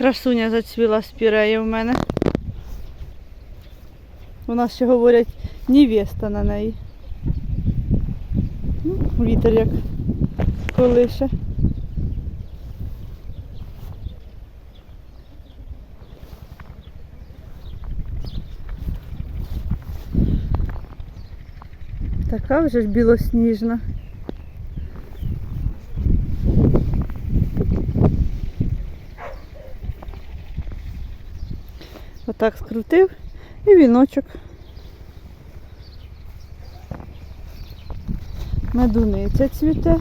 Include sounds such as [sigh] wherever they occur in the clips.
Красуня зацвіла спірея в мене. У нас ще говорять невеста на неї. Ну, Вітер як колише. Така вже ж білосніжна. Отак скрутив і віночок. Медуниця цвіте.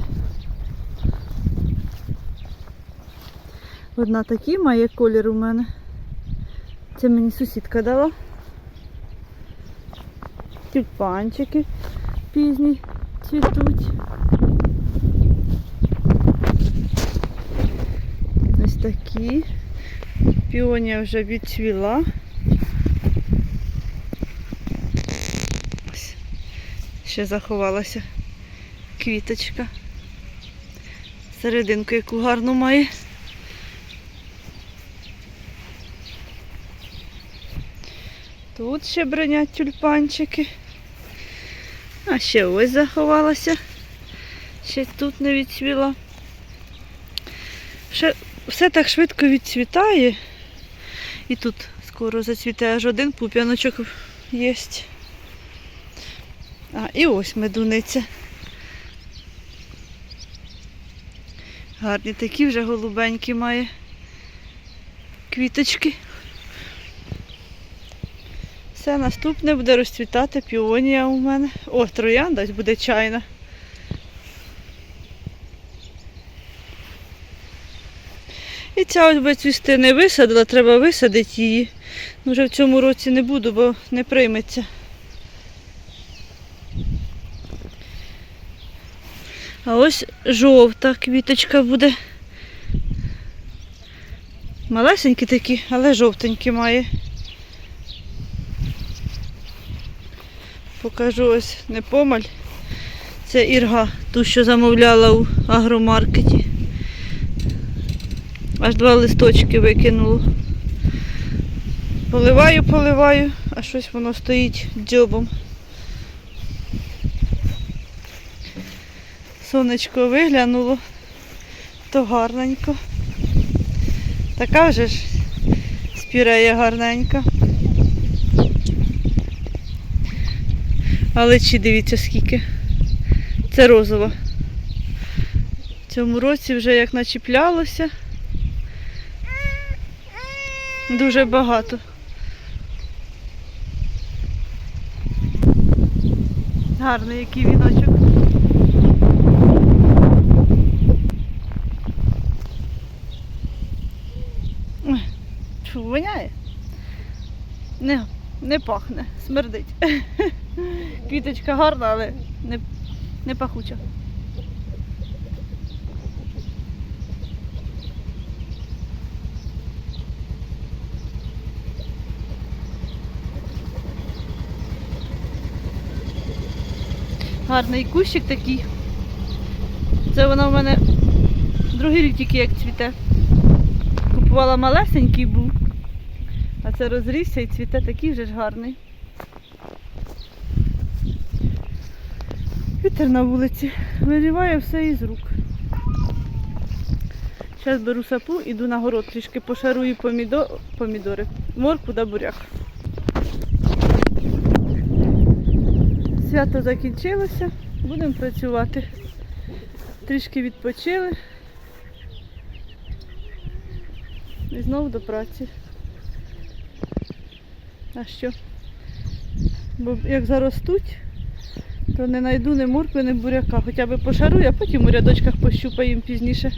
Одна такий має колір у мене. Це мені сусідка дала. Тюльпанчики пізні цвітуть. Ось такі. Піонія вже відцвіла. Ще заховалася квіточка. Серединку яку гарну має. Тут ще бронять тюльпанчики. А ще ось заховалася. Ще тут не відцвіла. Ще все так швидко відцвітає. І тут скоро зацвіте аж один пуп'яночок є. А, і ось медуниця. Гарні такі вже голубенькі має квіточки. Все, наступне буде розцвітати піонія у мене. О, троянда буде чайна. І ця ось би цвісти не висадила, треба висадити її. Ну, вже в цьому році не буду, бо не прийметься. А ось жовта квіточка буде. Малесенькі такі, але жовтенькі має. Покажу ось не помаль. Це ірга, ту, що замовляла у агромаркеті. Аж два листочки викинуло. Поливаю, поливаю, а щось воно стоїть дзьобом. Сонечко виглянуло, то гарненько. Така вже ж спірея гарненька. Але чи дивіться скільки. Це розова. В цьому році вже як начіплялося. Дуже багато. Гарний який віночок. Не, не пахне, смердить. Квіточка гарна, але не, не пахуча. Гарний кущик такий. Це вона в мене другий рік тільки як цвіте. Купувала малесенький був, а це розрісся і цвіте такий вже ж гарний. Вітер на вулиці вириває все із рук. Зараз беру сапу, іду на город, трішки пошарую помідо... помідори, морку да буряк. Свято закінчилося, будемо працювати. Трішки відпочили. І знову до праці. А що? Бо як заростуть, то не знайду ні моркви, ні буряка. Хоча б пошарую, а потім у рядочках пощупаємо пізніше.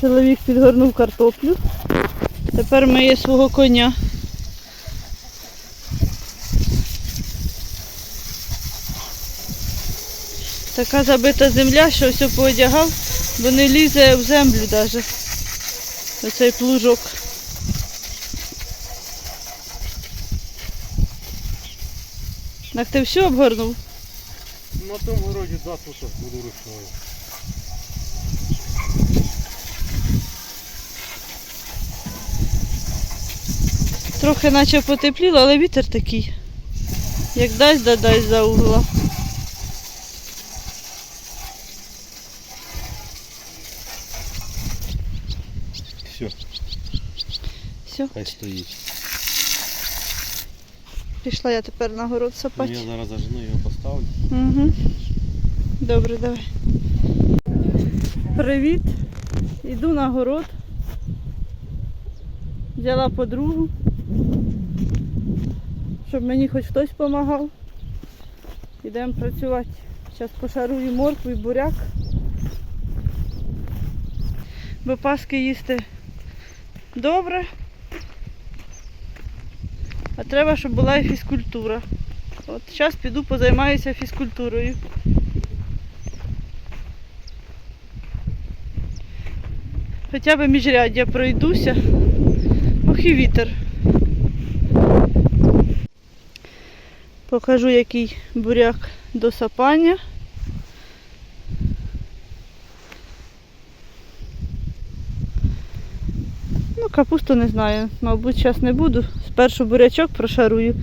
Чоловік підгорнув картоплю. Тепер миє свого коня. Така забита земля, що все поодягав, бо не лізе в землю навіть. Оцей плужок. Так ти все обгорнув? На тому городі два тут буду рушною. Трохи наче потепліло, але вітер такий. Як дасть, да дасть за угла. Все. Все. Хай стоїть пішла я тепер на город Ну, сапати. я зараз зажену його поставлю. Угу. Добре, давай. Привіт. Іду на город. Взяла подругу. Щоб мені хоч хтось допомагав. Йдемо працювати. Зараз пошарую моркву і буряк. Бо паски їсти добре. Треба, щоб була і фізкультура. От зараз піду позаймаюся фізкультурою. Хоча б міжряддя пройдуся. Ох і вітер. Покажу, який буряк до сапання. Ну, капусту не знаю. Мабуть, зараз не буду. Спершу бурячок прошарую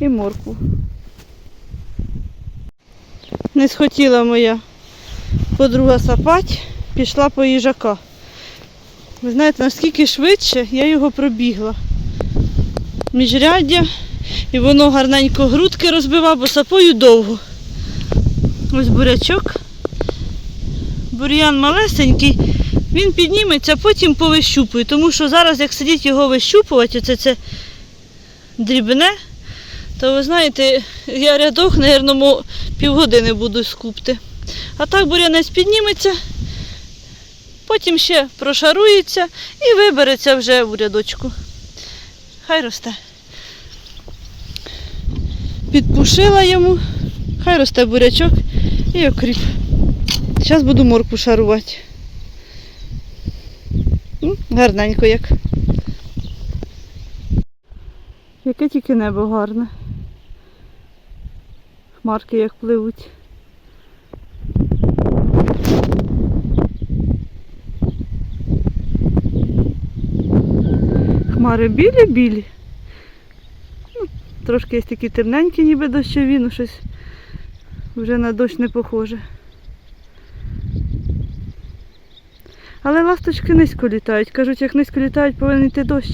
і моркву. Не схотіла моя подруга сапать, пішла по їжака. Ви знаєте, наскільки швидше я його пробігла. Міжряддя, і воно гарненько грудки розбивав, бо сапою довго. Ось бурячок. Бур'ян малесенький, він підніметься, потім повищупую, тому що зараз, як сидіть його вищупувати, оце це дрібне, то ви знаєте, я рядок, мабуть, півгодини буду скупти. А так бурянець підніметься, потім ще прошарується і вибереться вже в рядочку. Хай росте. Підпушила йому, хай росте бурячок і окріп. Зараз буду морку шарувати. Гарненько як. Яке тільки небо гарне. Хмарки як пливуть. Хмари білі-білі. Ну, трошки є такі темненькі, ніби дощові, ну щось вже на дощ не похоже. Але ласточки низько літають. Кажуть, як низько літають, повинен йти дощ.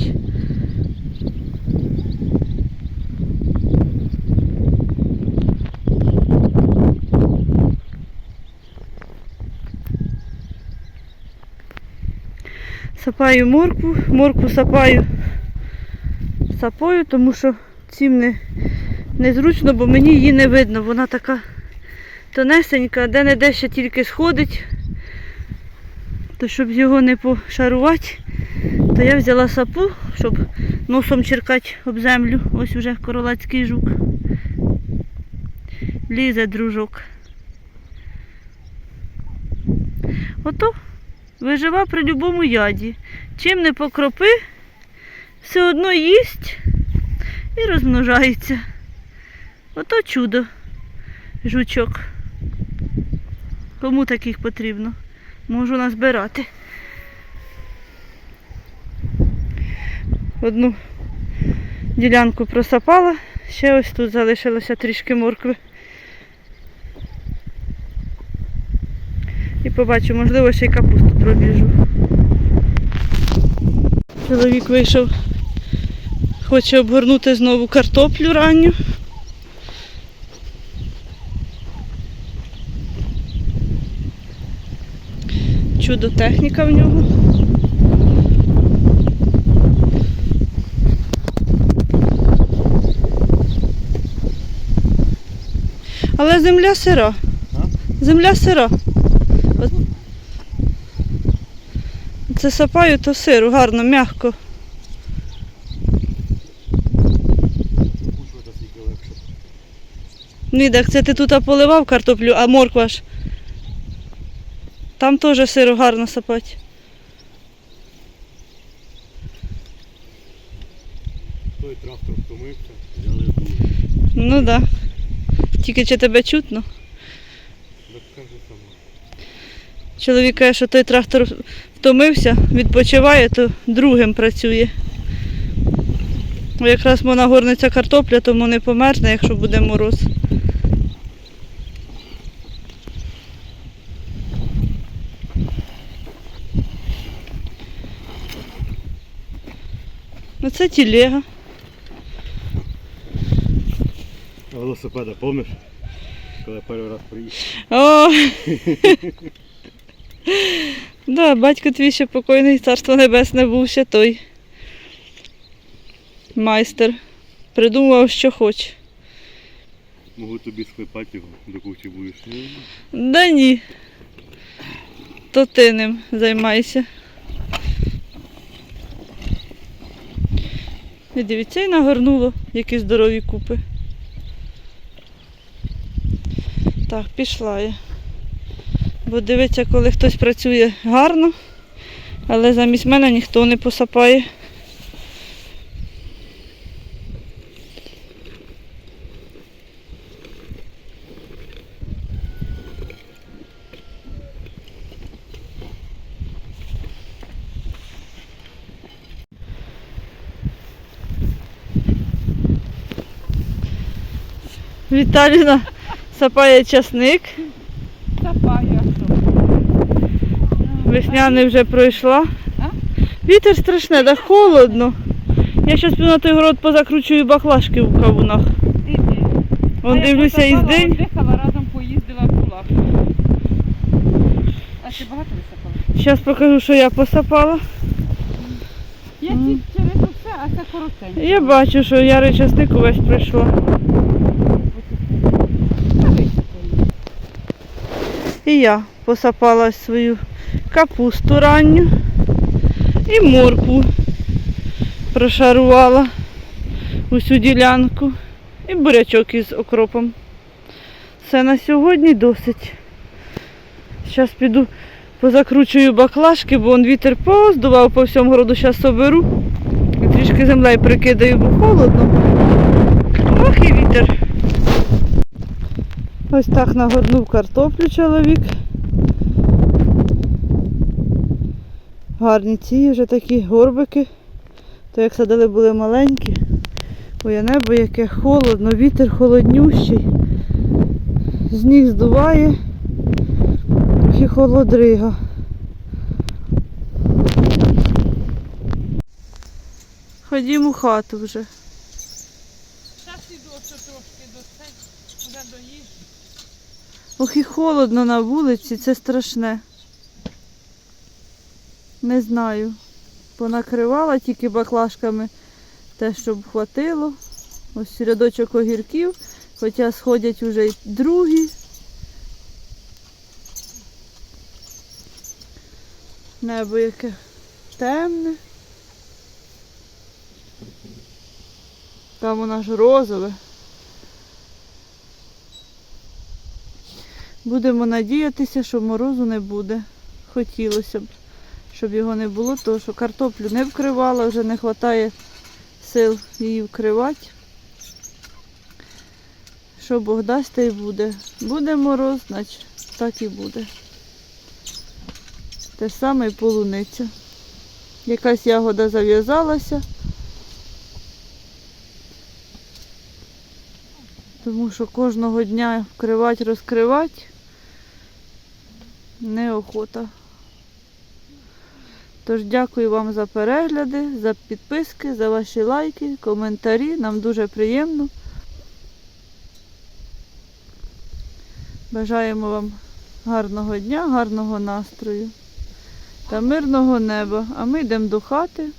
Сапаю моркву, моркву сапаю сапою, тому що цим не, незручно, бо мені її не видно. Вона така тонесенька, де-не-де ще тільки сходить. То щоб його не пошарувати, то я взяла сапу, щоб носом черкати об землю. Ось уже королацький жук. Лізе дружок. Ото вижива при будь-якому яді. Чим не покропи, все одно їсть і розмножається. Ото чудо, жучок. Кому таких потрібно? Можу назбирати. Одну ділянку просапала, ще ось тут залишилося трішки моркви. І побачу, можливо, ще й капусту пробіжу. Чоловік вийшов, хоче обгорнути знову картоплю ранню. Чудо техніка в нього. Але земля сира. Земля сира. Це сапаю, то сиру, гарно, м'яко. Ні, так це ти тут поливав картоплю, а морква ж. Там теж сиру гарно сапати. Той трактор втомився, взяли другий. Ну так. Да. Тільки чи тебе чутно. Так каже сама. Чоловік каже, що той трактор втомився, відпочиває, то другим працює. Якраз вона горниця картопля, тому не померзне, якщо буде мороз. Ну це тілега. Велосипеда, помниш? Коли перший раз приїхав. [laughs] Да, батько твій ще покойний, царство небесне був ще той. Майстер. Придумав, що хоче. Можу тобі склепати його, до кучі будеш. Да ні. То ти ним займайся. І дивіться, і нагорнуло, які здорові купи. Так, пішла я. Бо дивиться, коли хтось працює гарно, але замість мене ніхто не посапає. Віталіна сапає часник. Сапає, а що? Весняний вже пройшла. Вітер страшне, да холодно. Я зараз на той город позакручую баклажки в кавунах. Вон я дивлюся із день. Дихала, разом поїздила була. А ти багато висапала? Зараз покажу, що я посапала. Я через усе, а це коротенько. Я бачу, що ярий часник увесь пройшла. Та висипала. І я посапала свою капусту ранню і моркву прошарувала усю ділянку і бурячок із окропом. Все на сьогодні досить. Зараз піду позакручую баклажки, бо он вітер поздував по всьому городу. Зараз соберу. Трішки землею прикидаю, бо холодно. Ох і вітер. Ось так нагорнув картоплю чоловік. Гарні ці вже такі горбики. То як садили були маленькі. Ой, небо яке холодно, вітер холоднющий. З ніг здуває. І холодрига. Ходімо в хату вже. Зараз іду ось трошки до цей, вже до їжі. Ох і холодно на вулиці, це страшне. Не знаю. Понакривала тільки баклажками те, щоб хватило. Ось рядочок огірків, хоча сходять уже й другі. Небо яке темне. Там воно ж розове. Будемо надіятися, що морозу не буде. Хотілося б, щоб його не було, тому що картоплю не вкривала, вже не вистачає сил її вкривати. Що Бог дасть, те й буде. Буде мороз, значить так і буде. Те саме і полуниця. Якась ягода зав'язалася. Тому що кожного дня вкривати, розкривати неохота. Тож дякую вам за перегляди, за підписки, за ваші лайки, коментарі. Нам дуже приємно. Бажаємо вам гарного дня, гарного настрою та мирного неба. А ми йдемо до хати.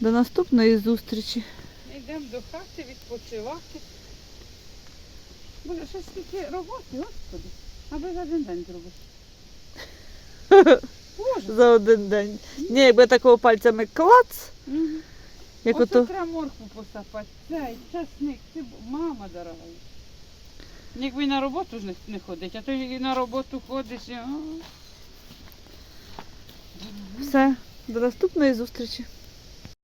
До наступної зустрічі. Ми Йдемо до хати відпочивати. Боже, ще скільки роботи, господи. Аби за один день зробити. Боже. За один день. Ні, якби такого пальцями клац, Угу. як Ото ото. треба морку посапати. Цей часник, ти б- мама дорога. Якби й на роботу ж не, не ходить, а то і на роботу ходиш. І... а. Все, до наступної зустрічі.